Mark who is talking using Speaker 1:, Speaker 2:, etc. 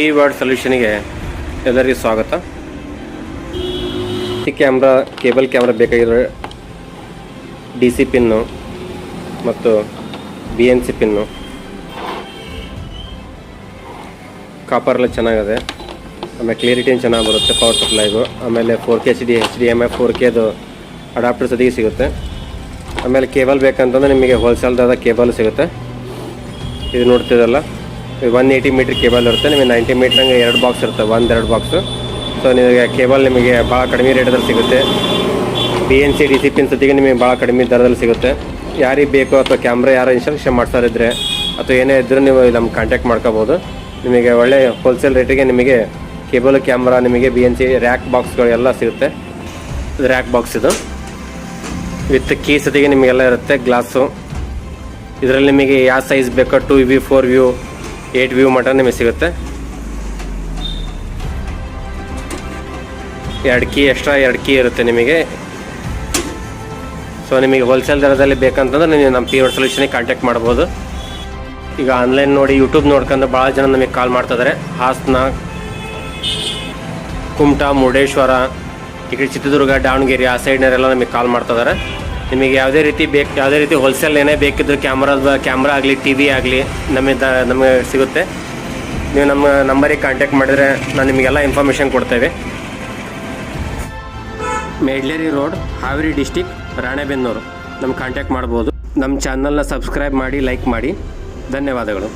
Speaker 1: ಈ ವರ್ಡ್ ಸೊಲ್ಯೂಷನಿಗೆ ಎಲ್ಲರಿಗೂ ಸ್ವಾಗತ. ಈ ಕ್ಯಾಮ್ರಾ ಕೇಬಲ್ ಕ್ಯಾಮ್ರಾ ಬೇಕಾಗಿರೋ ಡಿ ಸಿ ಪಿನ್ನು ಮತ್ತು ಬಿ ಎನ್ ಸಿ ಪಿನ್ನು ಕಾಪರೆಲ್ಲ ಚೆನ್ನಾಗಿದೆ. ಆಮೇಲೆ ಕ್ಲಿಯರಿಟಿನ ಚೆನ್ನಾಗಿ ಬರುತ್ತೆ? ಪವರ್ ಸಪ್ಲೈಗು ಆಮೇಲೆ four K H D H D M I four ಕೆದು adapter ಸದಿಗೆ ಸಿಗುತ್ತೆ. ಆಮೇಲೆ ಕೇಬಲ್ ಬೇಕಂತಂದ್ರೆ ನಿಮಗೆ ಹೋಲ್ಸೇಲ್ದಾದ ಕೇಬಲ್ ಸಿಗುತ್ತೆ. ಇದು ನೋಡ್ತಿದ್ದಲ್ಲ ಒನ್ ಏಯ್ಟಿ ಮೀಟ್ರ್ ಕೇಬಲ್ ಇರುತ್ತೆ, ನಿಮಗೆ ನೈಂಟಿ ಮೀಟ್ರಂಗೆ ಎರಡು ಬಾಕ್ಸ್ ಇರುತ್ತೆ ಒಂದು ಎರಡು ಬಾಕ್ಸು ಸೊ ನಿಮಗೆ ಕೇಬಲ್ ನಿಮಗೆ ಭಾಳ ಕಡಿಮೆ ರೇಟದಲ್ಲಿ ಸಿಗುತ್ತೆ. B N C D C pin ಸತಿಗೆ ನಿಮಗೆ ಭಾಳ ಕಡಿಮೆ ದರದಲ್ಲಿ ಸಿಗುತ್ತೆ. ಯಾರಿಗೆ ಬೇಕು ಅಥವಾ ಕ್ಯಾಮ್ರಾ ಯಾರು ಇನ್ಸ್ಟಾಲೇಷನ್ ಮಾಡ್ಸೋರಿದ್ರೆ ಅಥವಾ ಏನೇ ಇದ್ದರೂ ನೀವು ನಮ್ಮ ಕಾಂಟ್ಯಾಕ್ಟ್ ಮಾಡ್ಕೋಬೋದು. ನಿಮಗೆ ಒಳ್ಳೆ ಹೋಲ್ಸೇಲ್ ರೇಟಿಗೆ ನಿಮಗೆ ಕೇಬಲ್ ಕ್ಯಾಮ್ರಾ ನಿಮಗೆ ಬಿ ಎನ್ ಸಿ ರ್ಯಾಕ್ ಬಾಕ್ಸ್ಗಳು ಎಲ್ಲ ಸಿಗುತ್ತೆ. ರ್ಯಾಕ್ ಬಾಕ್ಸ್ ಇದು. ವಿತ್ ಕೀ ಸತಿಗೆ ನಿಮಗೆಲ್ಲ ಇರುತ್ತೆ ಗ್ಲಾಸು ಇದರಲ್ಲಿ ನಿಮಗೆ ಯಾವ ಸೈಜ್ ಬೇಕೋ two U four U eight U ಮಟ ನಿಮಗೆ ಸಿಗುತ್ತೆ. ಎರಡು ಕೀ ಎಕ್ಸ್ಟ್ರಾ ಎರಡು ಕೀ ಇರುತ್ತೆ ನಿಮಗೆ. ಸೊ ನಿಮಗೆ ಹೋಲ್ಸೇಲ್ ದರದಲ್ಲಿ ಬೇಕಂತಂದ್ರೆ ನೀವು ನಮ್ಮ ಪಿ ಒಡ್ ಸೊಲ್ಯೂಷನಿಗೆ ಕಾಂಟ್ಯಾಕ್ಟ್ ಮಾಡ್ಬೋದು. ಈಗ ಆನ್ಲೈನ್ ನೋಡಿ ಯೂಟ್ಯೂಬ್ ನೋಡ್ಕೊಂಡು ಭಾಳ ಜನ ನಮಗೆ ಕಾಲ್ ಮಾಡ್ತಿದ್ದಾರೆ ಹಾಸನ, ಕುಮಟಾ, ಮುರುಡೇಶ್ವರ, ಈ ಕಡೆ ಚಿತ್ರದುರ್ಗ, ದಾವಣಗೆರೆ, ಆ ಸೈಡ್ನವರೆಲ್ಲ ನಮಗೆ ಕಾಲ್ ಮಾಡ್ತಿದ್ದಾರೆ ನಿಮಗೆ ಯಾವುದೇ ರೀತಿ ಬೇಕು, ಯಾವುದೇ ರೀತಿ ಹೋಲ್ಸೇಲ್ ಏನೇ ಬೇಕಿದ್ರು ಕ್ಯಾಮ್ರಾದ ಕ್ಯಾಮ್ರಾ ಆಗಲಿ ಟಿ ವಿ ಆಗಲಿ ನಮಗೆ ದ ನಮಗೆ ಸಿಗುತ್ತೆ. ನೀವು ನಮ್ಮ ನಂಬರಿಗೆ ಕಾಂಟ್ಯಾಕ್ಟ್ ಮಾಡಿದರೆ ನಾನು ನಿಮಗೆಲ್ಲ ಇನ್ಫಾರ್ಮೇಷನ್ ಕೊಡ್ತೇವೆ. Medleri road, Haveri district Ranebennur. ನಮ್ಗೆ ಕಾಂಟ್ಯಾಕ್ಟ್ ಮಾಡ್ಬೋದು. ನಮ್ಮ ಚಾನಲ್ನ ಸಬ್ಸ್ಕ್ರೈಬ್ ಮಾಡಿ ಲೈಕ್ ಮಾಡಿ. ಧನ್ಯವಾದಗಳು.